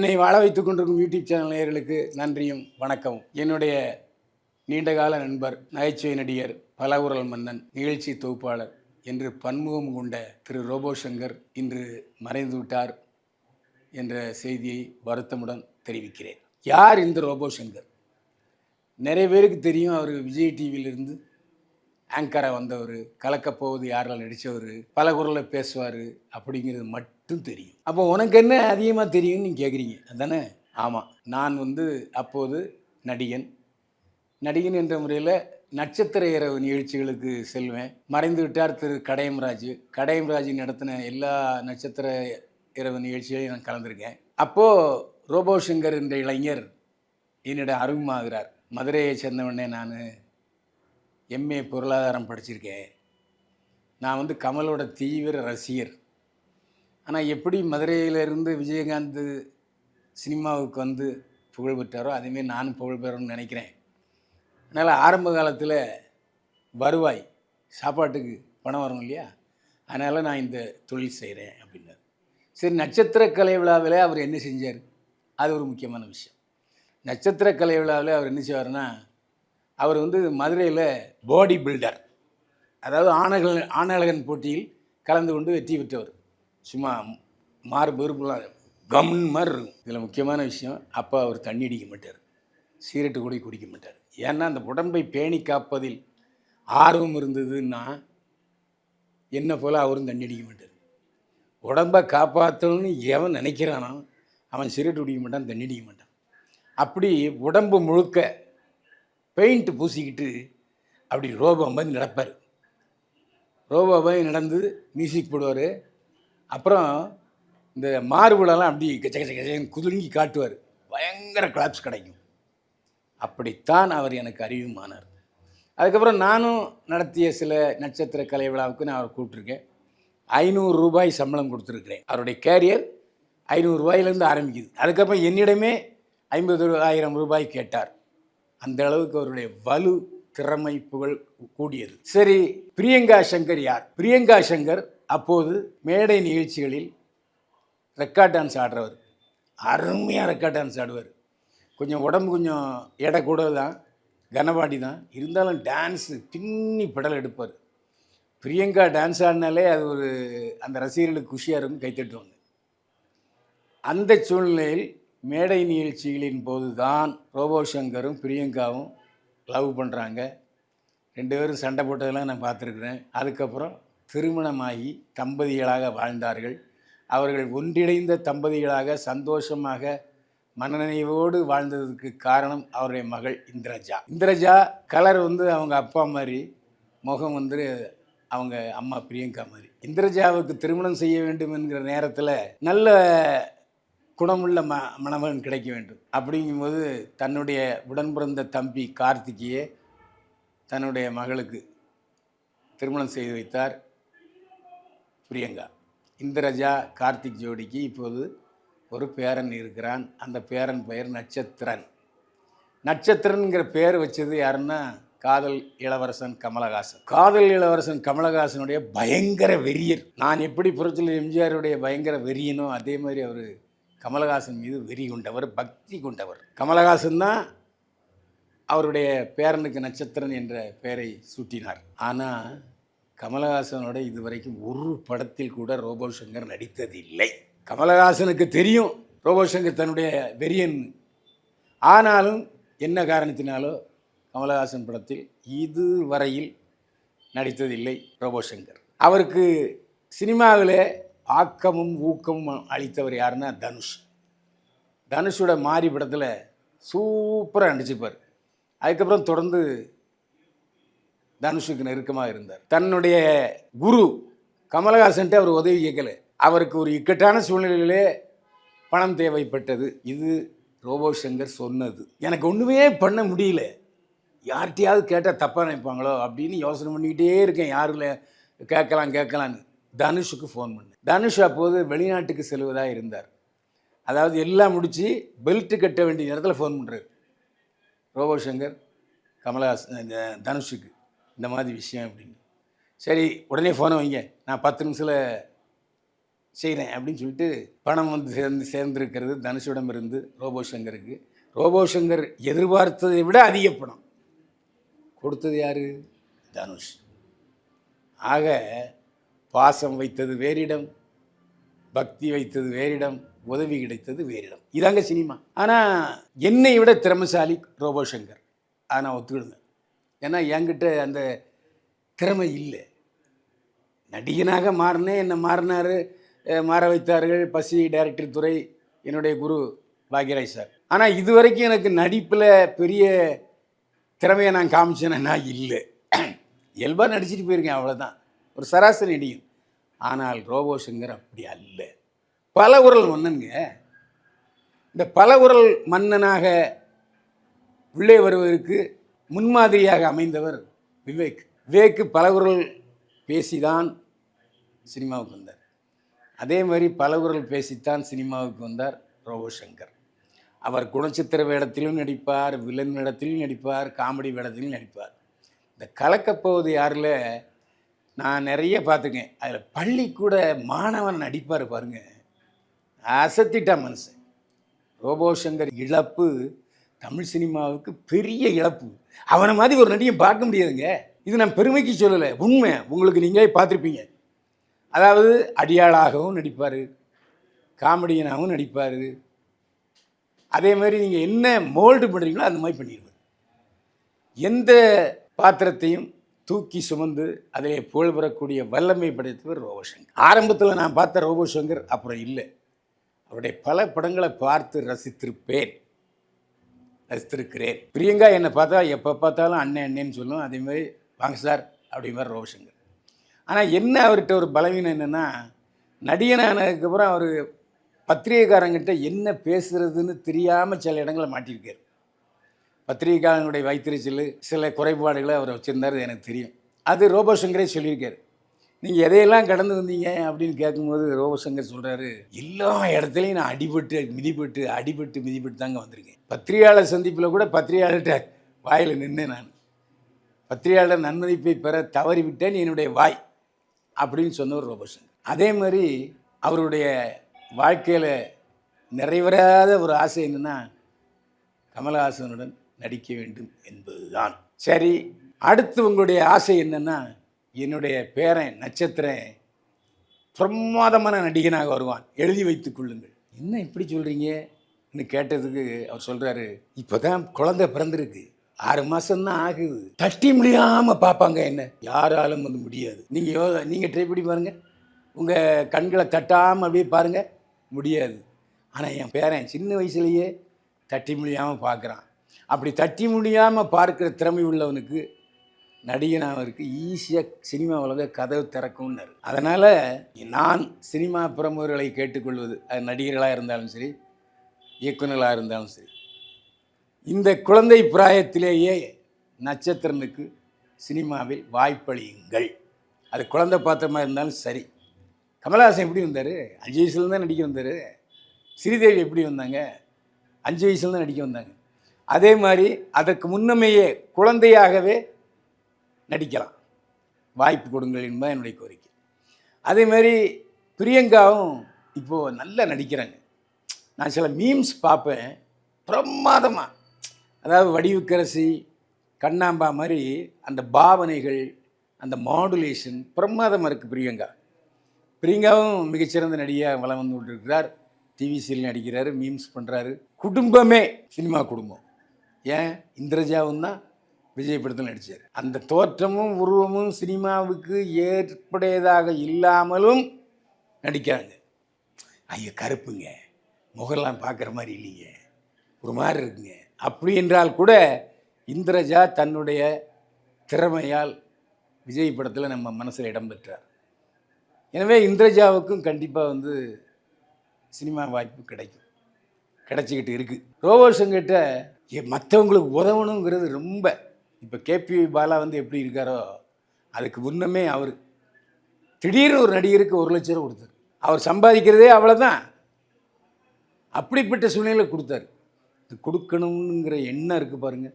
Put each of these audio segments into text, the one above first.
என்னை வாழ வைத்துக் கொண்டிருக்கும் யூடியூப் சேனல் நேயர்களுக்கு நன்றியும் வணக்கமும். என்னுடைய நீண்டகால நண்பர் நகைச்சுவை நடிகர் பலகுரல் மன்னன் நிகழ்ச்சி தொகுப்பாளர் என்று பன்முகம் கொண்ட திரு. ரோபோ சங்கர் இன்று மறைந்து விட்டார் என்ற செய்தியை வருத்தமுடன் தெரிவிக்கிறேன். யார் இந்த ரோபோ சங்கர் நிறைய பேருக்கு தெரியும் அவர் விஜய் டிவியிலிருந்து ஆங்கராக வந்தவர் கலக்கப்போவது யாரெல்லாம் நடித்தவர் பல குரலில் பேசுவார் அப்படிங்கிறது மட்டும் தெரியும். அப்போ உனக்கு என்ன அதிகமாக தெரியும்னு நீங்கள் கேட்குறீங்க அதானே? ஆமாம் நான் வந்து அப்போது நடிகன். நடிகன் என்ற முறையில் நட்சத்திர இரவு நிகழ்ச்சிகளுக்கு செல்வேன். மறைந்து விட்டார் திரு கடையம்ராஜ். கடையம்ராஜ் நடத்தின எல்லா நட்சத்திர இரவு நிகழ்ச்சிகளையும் நான் கலந்துருக்கேன். அப்போது ரோபோ சங்கர் என்ற இளைஞர் என்னிடம் அறிமுகமாகிறார். மதுரையை சேர்ந்தவனே நான். எம்ஏ பொருளாதாரம் படிச்சிருக்கேன். நான் வந்து கமலோட தீவிர ரசிகர். ஆனால் எப்படி மதுரையிலிருந்து விஜயகாந்த் சினிமாவுக்கு வந்து புகழ் பெற்றாரோ அதேமாரி நானும் புகழ் பெறணும்னு நினைக்கிறேன். அதனால் ஆரம்ப காலத்தில் வருவாய் சாப்பாட்டுக்கு பணம் வரும் இல்லையா? அதனால் நான் இந்த தொழில் செய்கிறேன் அப்படின்னார். சரி நட்சத்திர கலை விழாவில் அவர் என்ன செஞ்சார்? அது ஒரு முக்கியமான விஷயம். நட்சத்திர கலை விழாவில் அவர் என்ன செய்வார்னா அவர் வந்து மதுரையில் பாடி பில்டர் அதாவது ஆணகள் ஆணழகன் போட்டியில் கலந்து கொண்டு வெற்றி பெற்றவர். சும்மா மாறு பெருப்புலாம் கம் மாதிரி இருக்கும். இதில் முக்கியமான விஷயம் அப்போ அவர் தண்ணி அடிக்க மாட்டார். சீரட்டு கூட குடிக்க மாட்டார். ஏன்னா அந்த உடம்பை பேணி காப்பதில் ஆர்வம் இருந்ததுன்னா என்ன போல் அவரும் தண்ணி அடிக்க மாட்டார். உடம்பை காப்பாற்றணும்னு எவன் நினைக்கிறானோ அவன் சிகரெட் குடிக்க மாட்டான் தண்ணி அடிக்க மாட்டான். அப்படி உடம்பு முழுக்க பெயிண்ட் பூசிக்கிட்டு அப்படி ரோபோ மாதிரி நடப்பார். ரோபோ மாதிரி நடந்து மியூசிக் போடுவார். அப்புறம் இந்த மார்புலெல்லாம் அப்படி கச்ச கச்ச கச்சன்னு குதுங்கி காட்டுவார். பயங்கர கிளாப்ஸ் கிடைக்கும். அப்படித்தான் அவர் எனக்கு அறிவுமானார். அதுக்கப்புறம் நானும் நடத்திய சில நட்சத்திர கலை விழாவுக்கு நான் அவரை கூப்பிட்ருக்கேன் ஐநூறு ரூபாய் சம்பளம் கொடுத்துருக்குறேன். அவருடைய கேரியர் ஐநூறு ரூபாயிலேருந்து ஆரம்பிக்குது. அதுக்கப்புறம் என்னிடமே ஐம்பது ஆயிரம் ரூபாய் கேட்டார். அந்த அளவுக்கு அவருடைய வலு திறமை புகழ் கூடியது. சரி பிரியங்கா சங்கர் யார்? பிரியங்கா சங்கர் அப்போது மேடை நிகழ்ச்சிகளில் ரெக்கார்ட் டான்ஸ் ஆடுறவர். அருமையாக ரெக்கார்ட் டான்ஸ் ஆடுவார். கொஞ்சம் உடம்பு கொஞ்சம் எடை கூட தான் கனபாடி தான். இருந்தாலும் டான்ஸு பின்னி படல் எடுப்பார். பிரியங்கா டான்ஸ் ஆடினாலே அது ஒரு அந்த ரசிகர்களுக்கு குஷியாக இருக்கும் கைத்தட்டுவாங்க அந்த சூழ்நிலையில் மேடை நிகழ்ச்சிகளின் போது தான் ரோபோ சங்கரும் பிரியங்காவும் லவ் பண்ணுறாங்க ரெண்டு பேரும் சண்டை போட்டதெல்லாம் நான் பார்த்துருக்குறேன். அதுக்கப்புறம் திருமணமாகி தம்பதிகளாக வாழ்ந்தார்கள். அவர்கள் ஒன்றிணைந்த தம்பதிகளாக சந்தோஷமாக மனநினைவோடு வாழ்ந்ததுக்கு காரணம் அவருடைய மகள் இந்திரஜா. இந்திரஜா கலர் வந்து அவங்க அப்பா மாதிரி முகம் வந்து அவங்க அம்மா பிரியங்கா மாதிரி. இந்திரஜாவுக்கு திருமணம் செய்ய வேண்டும் என்கிற நேரத்தில் நல்ல குணமுள்ள ம மணவன் கிடைக்க வேண்டும். அப்படிங்கும்போது தன்னுடைய உடன் பிறந்த தம்பி கார்த்திகையே தன்னுடைய மகளுக்கு திருமணம் செய்து வைத்தார் பிரியங்கா. இந்திரஜா கார்த்திக் ஜோடிக்கு இப்போது ஒரு பேரன் இருக்கிறான். அந்த பேரன் பெயர் நட்சத்திரன். நட்சத்திரன்கிற பேர் வச்சது யாருன்னா காதல் இளவரசன் கமலஹாசன். காதல் இளவரசன் கமலஹாசனுடைய பயங்கர வெறியர். நான் எப்படி புரட்சியில் எம்ஜிஆருடைய பயங்கர வெறியனோ அதே மாதிரி அவர் கமலஹாசன் மீது வெறி கொண்டவர் பக்தி கொண்டவர். கமலஹாசன் தான் அவருடைய பேரனுக்கு நட்சத்திரன் என்ற பெயரை சூட்டினார். ஆனால் கமலஹாசனோட இதுவரைக்கும் ஒரு படத்தில் கூட ரோபோ சங்கர் நடித்ததில்லை. கமலஹாசனுக்கு தெரியும் ரோபோ சங்கர் தன்னுடைய வெறியன். ஆனாலும் என்ன காரணத்தினாலோ கமலஹாசன் படத்தில் இதுவரையில் நடித்ததில்லை ரோபோ சங்கர். அவருக்கு சினிமாவில் ஆக்கமும் ஊக்கமும் அளித்தவர் யாருன்னா தனுஷ். தனுஷோட மாரி படத்தில் சூப்பராக நடிச்சுப்பார். அதுக்கப்புறம் தொடர்ந்து தனுஷுக்கு நெருக்கமாக இருந்தார். தன்னுடைய குரு கமலஹாசன்ட்டு அவர் உதவி கேட்கல. அவருக்கு ஒரு இக்கட்டான சூழ்நிலையிலே பணம் தேவைப்பட்டது. இது ரோபோ சங்கர் சொன்னது. எனக்கு ஒன்றுமே பண்ண முடியல. யார்கிட்டையாவது கேட்டால் தப்பாக நினைப்பாங்களோ அப்படின்னு யோசனை பண்ணிக்கிட்டே இருக்கேன். யாரில் கேட்கலாம் கேட்கலான்னு தனுஷுக்கு ஃபோன் பண்ணேன். தனுஷ் அப்போது வெளிநாட்டுக்கு செல்வதாக இருந்தார். அதாவது எல்லாம் முடித்து பெல்ட்டு கட்ட வேண்டிய நேரத்தில் ஃபோன் பண்ணுறாரு ரோபோ சங்கர் கமலஹாசன் தனுஷுக்கு இந்த மாதிரி விஷயம் அப்படின்னு. சரி உடனே ஃபோனை வைங்க. நான் பத்து நிமிஷத்தில் செய்கிறேன் அப்படின்னு சொல்லிட்டு பணம் வந்து சேர்ந்து சேர்ந்துருக்கிறது தனுஷிடம் இருந்து ரோபோ சங்கருக்கு. ரோபோ சங்கர் எதிர்பார்த்ததை விட அதிக பணம். கொடுத்தது யார்? தனுஷ். ஆக பாசம் வைத்தது வேறிடம் பக்தி வைத்தது வேறிடம் உதவி கிடைத்தது வேறிடம். இதாங்க சினிமா. ஆனால் என்னை விட திறமைசாலி ரோபோ சங்கர் அதை நான் ஒத்துக்கிடுங்க. ஏன்னா என்கிட்ட அந்த திறமை இல்லை. நடிகனாக மாறினேன். என்னை மாறினார் மாற வைத்தார்கள் பசி டைரக்டர் துறை என்னுடைய குரு பாக்யராஜ் சார். ஆனால் இதுவரைக்கும் எனக்கு நடிப்பில் பெரிய திறமையை நான் காமிச்சேன்னா இல்லை. இயல்பாக நடிச்சிட்டு போயிருக்கேன் அவ்வளோதான் ஒரு சராசரி இடியும். ஆனால் ரோபோ சங்கர் அப்படி அல்ல. பல உரல் மன்னனுங்க. இந்த பல உரல் மன்னனாக உள்ளே வருவதற்கு முன்மாதிரியாக அமைந்தவர் விவேக். விவேக்கு பல பேசி பேசிதான் சினிமாவுக்கு வந்தார். அதே மாதிரி பல குரல் பேசித்தான் சினிமாவுக்கு வந்தார் ரோபோ சங்கர். அவர் குணச்சித்திர வேடத்திலும் நடிப்பார் வில்லன் வேடத்திலும் நடிப்பார் காமெடி வேடத்திலும் நடிப்பார். இந்த கலக்கப்போவது யாரில்? நான் நிறைய பார்த்துக்கேன். அதில் பள்ளிக்கூட மாணவன் நடிப்பார் பாருங்க. அசத்திட்டா மனுஷன். ரோபோ சங்கர் இழப்பு தமிழ் சினிமாவுக்கு பெரிய இழப்பு. அவனை மாதிரி ஒரு நடிகை பார்க்க முடியாதுங்க. இது நான் பெருமைக்கு சொல்லலை. உண்மை. உங்களுக்கு நீங்களே பார்த்துருப்பீங்க. அதாவது அடியாளாகவும் நடிப்பார். காமெடியனாகவும் நடிப்பார். அதே மாதிரி நீங்கள் என்ன மோல்டு பண்ணுறீங்களோ அந்த மாதிரி பண்ணிடுவார். எந்த பாத்திரத்தையும் தூக்கி சுமந்து அதிலே புகழ் பெறக்கூடிய வல்லமை படைத்தவர் ரோபோசங்கர். ஆரம்பத்தில் நான் பார்த்த ரோபோசங்கர் அப்புறம் இல்லை. அவருடைய பல படங்களை பார்த்து ரசித்திருப்பேன். ரசித்திருக்கிறேன். பிரியங்கா என்னை பார்த்தா எப்போ பார்த்தாலும் அண்ணன் அண்ணேன்னு சொல்லும். அதே மாதிரி வாங்க சார் அப்படி மாதிரி ரோபோசங்கர். ஆனால் என்ன அவர்கிட்ட ஒரு பலவீனம் என்னென்னா நடிகனானதுக்கப்புறம் அவர் பத்திரிகைக்காரங்கிட்ட என்ன பேசுகிறதுன்னு தெரியாமல் சில இடங்களை மாட்டியிருக்கார். பத்திரிகைக்காரங்களுடைய வைத்திருச்சல் சில குறைபாடுகளை அவர் வச்சுருந்தார் எனக்கு தெரியும். அது ரோபோசங்கரே சொல்லியிருக்கார். நீங்கள் எதையெல்லாம் கடந்து வந்தீங்க அப்படின்னு கேட்கும்போது ரோபசங்கர் சொல்கிறாரு எல்லா இடத்துலையும் நான் அடிபட்டு மிதிப்பட்டு அடிபட்டு மிதிப்பட்டு தாங்க வந்திருக்கேன். பத்திரிகையாளர் சந்திப்பில் கூட பத்திரிகையாளர்கிட்ட வாயில் நின்று நான். பத்திரிகையாளர் நன்மதிப்பை பெற தவறிவிட்டேன் என்னுடைய வாய் அப்படின்னு சொன்னவர் ரோபசங்கர் அதே மாதிரி அவருடைய வாழ்க்கையில் நிறைவேறாத ஒரு ஆசை என்னென்னா கமலஹாசனுடன் நடிக்க வேண்டும் என்பதுதான். சரி அடுத்து உங்களுடைய ஆசை என்னென்னா என்னுடைய பேரன் நட்சத்திரன் பிரமாதமான நடிகனாக வருவான். எழுதி வைத்துக் கொள்ளுங்கள். என்ன இப்படி சொல்கிறீங்கன்னு கேட்டதுக்கு அவர் சொல்கிறாரு இப்போ தான் குழந்தை பிறந்திருக்கு. ஆறு மாதம்தான் ஆகுது. தட்டி முடியாமல் பார்ப்பாங்க என்ன? யாராலும் வந்து முடியாது. நீங்கள் யோ நீங்கள் ட்ரை பண்ணி பாருங்கள் உங்கள் கண்களை தட்டாமல் அப்படியே பாருங்கள் முடியாது. ஆனால் என் பேரன் சின்ன வயசுலேயே தட்டி முடியாமல் பார்க்குறான் அப்படி தட்டி முடியாமல் பார்க்குற திறமை உள்ளவனுக்கு நடிகனாவருக்கு ஈஸியாக சினிமா உலக கதவு திறக்கும்னாரு. அதனால் நான் சினிமா பிரமுகர்களை கேட்டுக்கொள்வது அது நடிகர்களாக இருந்தாலும் சரி இயக்குநர்களாக இருந்தாலும் சரி இந்த குழந்தை பிராயத்திலேயே நட்சத்திரனுக்கு சினிமாவில் வாய்ப்பளியுங்கள். அது குழந்தை பாத்திரமாக இருந்தாலும் சரி. கமலஹாசன் எப்படி வந்தார்? அஞ்சு வயசுலேருந்து தான் நடிக்க வந்தார். ஸ்ரீதேவி எப்படி வந்தாங்க? அஞ்சு வயசுல தான் நடிக்க வந்தாங்க. அதே மாதிரி அதற்கு முன்னமேயே குழந்தையாகவே நடிக்கலாம். வாய்ப்பு கொடுங்கள் என்பது என்னுடைய கோரிக்கை. அதே மாதிரி பிரியங்காவும் இப்போது நல்லா நடிக்கிறாங்க. நான் சில மீம்ஸ் பார்ப்பேன். பிரமாதமாக அதாவது வடிவுக்கரசி கண்ணாம்பா மாதிரி அந்த பாவனைகள் அந்த மாடுலேஷன் பிரமாதமாக இருக்குது பிரியங்கா. பிரியங்காவும் மிகச்சிறந்த நடிகையாக வளம் வந்து கொண்டிருக்கிறார் டிவி சீரியல் நடிக்கிறாரு மீம்ஸ் பண்ணுறாரு குடும்பமே சினிமா குடும்பம். ஏன்? இந்திரஜாவும் தான் விஜய் படத்தில் நடித்தார் அந்த தோற்றமும் உருவமும் சினிமாவுக்கு ஏற்புடையதாக இல்லாமலும் நடிக்கிறாங்க. ஐயோ கருப்புங்க. முகரெல்லாம் பார்க்குற மாதிரி இல்லைங்க. ஒரு மாதிரி இருக்குங்க. அப்படி என்றால் கூட இந்திரஜா தன்னுடைய திறமையால் விஜய் படத்தில் நம்ம மனசில் இடம் பெற்றார். எனவே இந்திரஜாவுக்கும் கண்டிப்பாக வந்து சினிமா வாய்ப்பு கிடைக்கும். கிடச்சிக்கிட்டு இருக்குது ரோபோஷங்கிட்ட மற்றவங்களுக்கு உதவணுங்கிறது ரொம்ப. இப்போ கேபி பாலா வந்து எப்படி இருக்காரோ அதுக்கு முன்னமே அவர் திடீர்னு ஒரு நடிகருக்கு ஒரு லட்ச ரூபா கொடுத்தாரு. அவர் சம்பாதிக்கிறதே அவ்வளோதான் அப்படிப்பட்ட சூழ்நிலை கொடுத்தாரு. இது கொடுக்கணுங்கிற எண்ணம் இருக்குது பாருங்கள்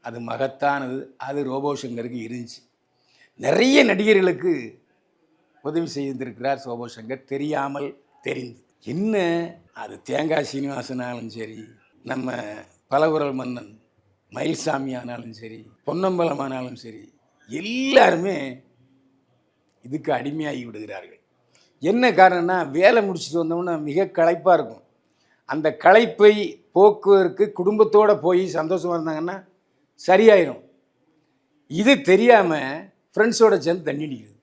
அது மகத்தானது. அது ரோபோ சங்கருக்கு இருந்துச்சு. நிறைய நடிகர்களுக்கு உதவி செய்திருக்கிறார் சோபோ சங்கர். தெரியாமல் தெரிந்து. என்ன? அது தேங்காய் சீனிவாசனாலும் சரி நம்ம பலகுரல் மன்னன் மயில்சாமி ஆனாலும் சரி பொன்னம்பலம் ஆனாலும் சரி எல்லாருமே இதுக்கு அடிமையாகி விடுகிறார்கள். என்ன காரணம்னா வேலை முடிச்சுட்டு வந்தோம்னா மிக களைப்பாக இருக்கும். அந்த களைப்பை போக்குவதற்கு குடும்பத்தோடு போய் சந்தோஷமாக இருந்தாங்கன்னா சரியாயிரும். இது தெரியாமல் ஃப்ரெண்ட்ஸோட சேர்ந்து தண்ணி அடிக்கிறது.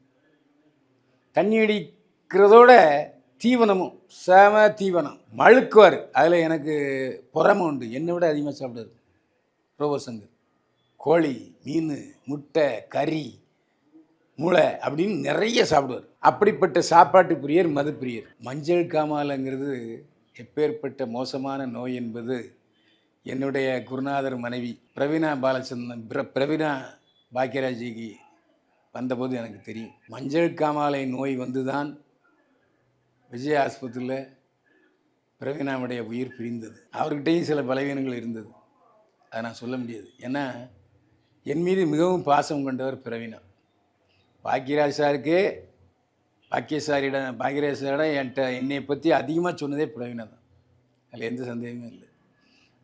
தண்ணி அடிக்கிறதோட தீவனமும் செம தீவனம். மழுக்குவார். அதில் எனக்கு புறமை உண்டு. என்னை விட அதிகமாக சாப்பிடுவார். ரோபோசங்கர் கோழி மீன் முட்டை கறி மூளை அப்படின்னு நிறைய சாப்பிடுவார். அப்படிப்பட்ட சாப்பாட்டு பிரியர் மது பிரியர் மஞ்சள் காமாலைங்கிறது எப்பேற்பட்ட மோசமான நோய் என்பது என்னுடைய குருநாதர் மனைவி பிரவீனா பாலச்சந்திரன் பிர பிரவீனா பாக்கியராஜிக்கு வந்தபோது எனக்கு தெரியும். மஞ்சள் காமாலை நோய் வந்து தான் விஜய் ஆஸ்பத்திரியில் பிரவீனாவுடைய உயிர் பிரிந்தது. அவர்கிட்டையும் சில பலவீனங்கள் இருந்தது. அதை நான் சொல்ல முடியாது. ஏன்னா என் மீது மிகவும் பாசம் கொண்டவர் பிரவீனா பாக்கியராஜ் சாருக்கு பாக்கியசாரியிடம் பாக்கியராஜ் சாரிடம் என்கிட்ட என்னை பற்றி அதிகமாக சொன்னதே பிரவீனா தான். அதில் எந்த சந்தேகமும் இல்லை.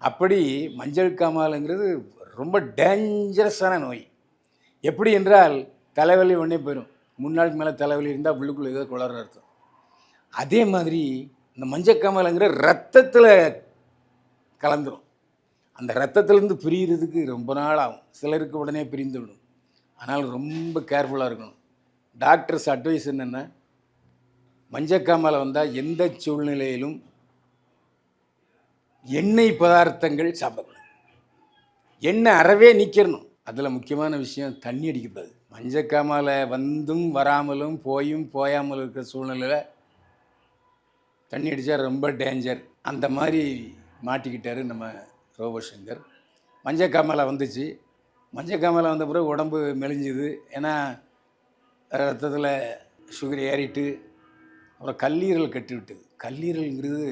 அப்படி மஞ்சள் காமாலுங்கிறது ரொம்ப டேஞ்சரஸான நோய். எப்படி என்றால் தலைவலி ஒன்றே போயிடும் முன்னாளுக்கு மேலே தலைவலி இருந்தால் உள்ளுக்குள்ளே ஏதோ குளர அர்த்தம். அதே மாதிரி இந்த மஞ்சக்காமலைங்கிற ரத்தத்தில் கலந்துடும் அந்த ரத்தத்துலேருந்து பிரியறதுக்கு ரொம்ப நாள் ஆகும். சிலருக்கு உடனே பிரிந்து விடும். ஆனால் ரொம்ப கேர்ஃபுல்லாக இருக்கணும். டாக்டர்ஸ் அட்வைஸ் என்னென்னா மஞ்சக்காமலை வந்தால் எந்த சூழ்நிலையிலும் எண்ணெய் பதார்த்தங்கள் சாப்பிடக்கூடாது. எண்ணெய் அறவே நிற்கிறணும் அதில் முக்கியமான விஷயம் தண்ணி அடிக்கக்கூடாது. மஞ்சக்காமலை வந்தும் வராமலும் போயும் போயாமல் இருக்கிற சூழ்நிலையில் தண்ணி அடித்தா ரொம்ப டேஞ்சர் அந்த மாதிரி மாட்டிக்கிட்டாரு நம்ம ரோபோசங்கர் மஞ்சக்காமலை வந்துச்சு. மஞ்சக்காமலை வந்த பிறகு உடம்பு மெலிஞ்சுது. ஏன்னா ரத்தத்தில் சுகர் ஏறிட்டு அப்புறம் கல்லீரல் கட்டி விட்டது. கல்லீரல்ங்கிறது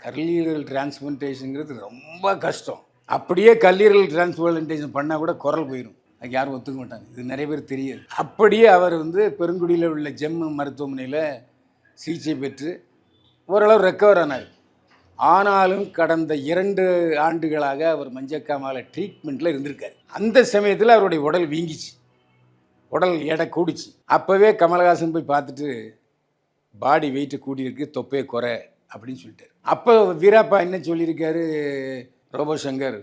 கல்லீரல் டிரான்ஸ்பிளன்டேஷனுங்கிறது ரொம்ப கஷ்டம். அப்படியே கல்லீரல் டிரான்ஸ்பிளன்டேஷன் பண்ணால் கூட குரல் போயிடும் அதுக்கு யாரும் ஒத்துக்க மாட்டாங்க. இது நிறைய பேர் தெரியாது. அப்படியே அவர் வந்து பெருங்குடியில் உள்ள ஜெம் மருத்துவமனையில் சிகிச்சை பெற்று ஓரளவு ரெக்கவர் ஆனார். ஆனாலும் கடந்த இரண்டு ஆண்டுகளாக அவர் மஞ்சக்காமால ட்ரீட்மெண்ட்டில் இருந்திருக்காரு. அந்த சமயத்தில் அவருடைய உடல் வீங்கிச்சு. உடல் எடை கூடிச்சு. அப்போவே கமலஹாசன் போய் பார்த்துட்டு பாடி வெயிட்டு கூடியிருக்கு தொப்பே குறை அப்படின்னு சொல்லிட்டார். அப்போ வீராப்பா என்ன சொல்லியிருக்காரு? ரோபோ சங்கர்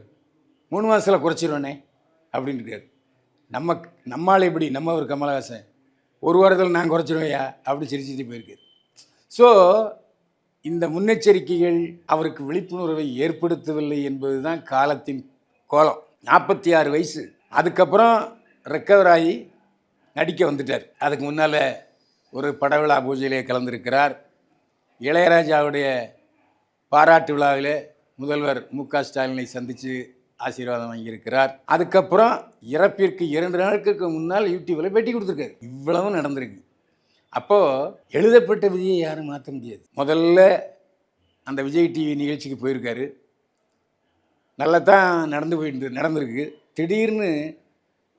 மூணு மாதத்தில் குறைச்சிருவேனே அப்படின்னு இருக்காரு நம்ம நம்மால் எப்படி நம்ம ஒரு கமலஹாசன் ஒரு வாரத்தில் நான் குறைச்சிருவேயா? அப்படி சிரிச்சிட்டு போயிருக்காரு. ஸோ இந்த முன்னெச்சரிக்கைகள் அவருக்கு விழிப்புணர்வை ஏற்படுத்தவில்லை என்பது தான் காலத்தின் கோலம். நாற்பத்தி ஆறு வயசு. அதுக்கப்புறம் ரெக்கவர் ஆகி நடிக்க வந்துட்டார். அதுக்கு முன்னால் ஒரு படவிழா பூஜையிலே கலந்திருக்கிறார். இளையராஜாவுடைய பாராட்டு விழாவிலே முதல்வர் மு க ஸ்டாலினை சந்தித்து ஆசீர்வாதம் வாங்கியிருக்கிறார். அதுக்கப்புறம் இறப்பிற்கு இரண்டு நாட்களுக்கு முன்னால் யூடியூப்பில் பேட்டி கொடுத்துருக்காரு. இவ்வளவும் நடந்திருக்கு. அப்போது எழுதப்பட்ட விஜயை யாரும் மாற்ற முடியாது. முதல்ல அந்த விஜய் டிவி நிகழ்ச்சிக்கு போயிருக்காரு. நல்லா தான் நடந்து போயிட்டு நடந்திருக்கு. திடீர்னு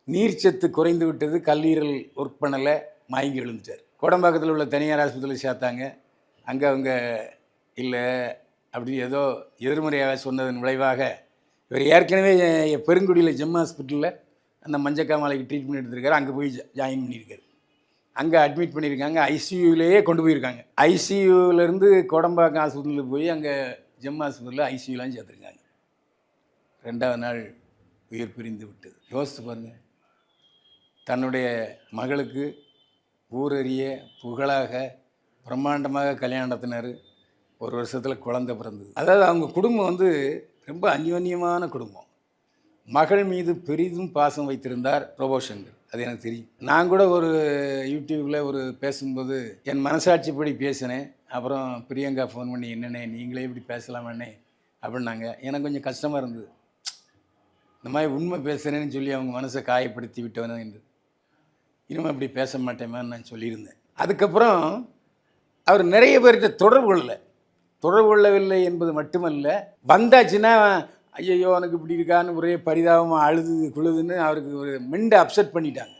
நீர்ச்சத்து குறைந்து விட்டது கல்லீரல் ஒர்க் பண்ணலை மயங்கி விழுந்துட்டார் கோடம்பாக்கத்தில் உள்ள தனியார் ஆஸ்பத்திரியில் சேர்த்தாங்க. அங்கே அவங்க இல்லை அப்படி ஏதோ எதிர்மறையாக சொன்னதன் விளைவாக இவர் ஏற்கனவே பெருங்குடியில் ஜெம் ஹாஸ்பிட்டலில் அந்த மஞ்சக்காமலைக்கு ட்ரீட்மெண்ட் எடுத்திருக்காரு. அங்கே போய் ஜாயின் பண்ணியிருக்காரு. அங்கே அட்மிட் பண்ணியிருக்காங்க. ஐசியூவிலேயே கொண்டு போயிருக்காங்க. ஐசியூவிலேருந்து கோடம்பாக்கம் ஆஸ்பத்திரியில் போய் அங்கே ஜெம் ஆஸ்பத்திரியில் ஐசியூலாம் சேர்த்துருக்காங்க. ரெண்டாவது நாள் உயிர் பிரிந்து விட்டது. யோசித்து பாருங்கள் தன்னுடைய மகளுக்கு ஊரறிய புகழாக பிரம்மாண்டமாக கல்யாணத்தினர் ஒரு வருஷத்தில் குழந்தை பிறந்தது. அதாவது அவங்க குடும்பம் வந்து ரொம்ப அந்யோன்யமான குடும்பம். மகள் மீது பெரிதும் பாசம் வைத்திருந்தார் ரோபோசங்கர் அது எனக்கு தெரியும். நான் கூட ஒரு யூடியூப்பில் ஒரு பேசும்போது என் மனசாட்சிப்படி பேசினேன். அப்புறம் பிரியங்கா ஃபோன் பண்ணி என்னண்ணே நீங்களே இப்படி பேசலாமண்ணே? அப்படின்னாங்க. எனக்கு கொஞ்சம் கஷ்டமாக இருந்தது. இந்த மாதிரி உண்மை பேசுகிறேன்னு சொல்லி அவங்க மனசை காயப்படுத்தி விட்டவன என்று. இனிமேல் அப்படி பேச மாட்டேமான்னு நான் சொல்லியிருந்தேன். அதுக்கப்புறம் அவர் நிறைய பேர்கிட்ட தொடர்பு கொள்ளலை. தொடர்பு கொள்ளவில்லை என்பது மட்டுமல்ல வந்தாச்சுன்னா ஐயையோ எனக்கு இப்படி இருக்கான்னு ஒரே பரிதாபமாக அழுது குழுதுன்னு அவருக்கு ஒரு மிண்டை அப்செட் பண்ணிட்டாங்க.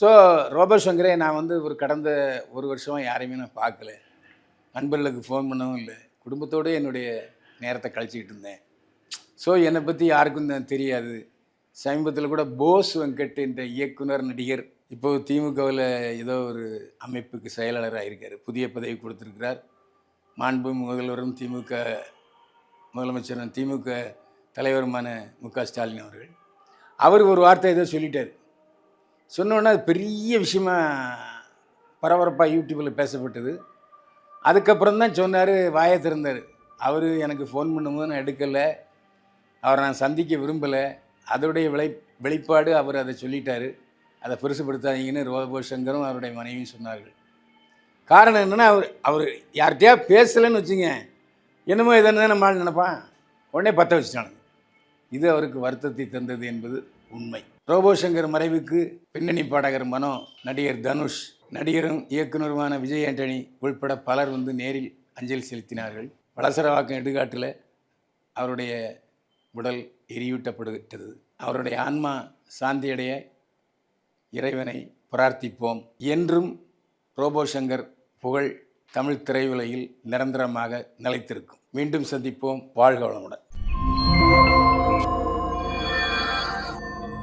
ஸோ ரோபோ சங்கரே நான் வந்து ஒரு கடந்த ஒரு வருஷமாக யாரையுமே நான் பார்க்கல. நண்பர்களுக்கு ஃபோன் பண்ணவும் இல்லை. குடும்பத்தோடு என்னுடைய நேரத்தை கழிச்சிக்கிட்டு இருந்தேன். ஸோ என்னை பற்றி யாருக்கும் தான் தெரியாது. சமீபத்தில் கூட போஸ் வெங்கட் என்ற இயக்குனர் நடிகர் இப்போ திமுகவில் ஏதோ ஒரு அமைப்புக்கு செயலாளராக இருக்கார் புதிய பதவி கொடுத்துருக்கிறார். மாண்பு முதல்வரும் திமுக முதலமைச்சரும் திமுக தலைவருமான மு க ஸ்டாலின் அவர்கள். அவர் ஒரு வார்த்தை ஏதோ சொல்லிட்டார். சொன்னோன்னே அது பெரிய விஷயமா பரபரப்பாக யூடியூப்பில் பேசப்பட்டது. அதுக்கப்புறம் தான் சொன்னார் வாயை திறந்தார். அவர் எனக்கு ஃபோன் பண்ணும்போது நான் எடுக்கலை. அவரை நான் சந்திக்க விரும்பலை. அதோடைய விளை வெளிப்பாடு அவர் அதை சொல்லிட்டார். அதை பெருசுப்படுத்தாதீங்கன்னு ரோபோ சங்கரும் அவருடைய மனைவியும் சொன்னார்கள். காரணம் என்னென்னா அவர் அவர் யார்கிட்டயா பேசலைன்னு வச்சுங்க என்னமோ இதை நம்ம ஆள் நினைப்பான் உடனே பற்ற வச்சுட்டானுங்க. இது அவருக்கு வருத்தத்தை தந்தது என்பது உண்மை. ரோபோ சங்கர் மறைவுக்கு பின்னணி பாடகர் மனோ நடிகர் தனுஷ் நடிகரும் இயக்குனருமான விஜய் ஆண்டனி உள்பட பலர் வந்து நேரில் அஞ்சலி செலுத்தினார்கள். வளசரவாக்கம் எடுகாட்டில் அவருடைய உடல் எரியூட்டப்படுகிறது அவருடைய ஆன்மா சாந்தியடைய இறைவனை பிரார்த்திப்போம் என்றும் ரோபோ சங்கர் புகழ் தமிழ் திரையுலகில் நிரந்தரமாக நிலைத்திருக்கும். மீண்டும் சந்திப்போம். வாழ்க வளமுடன்.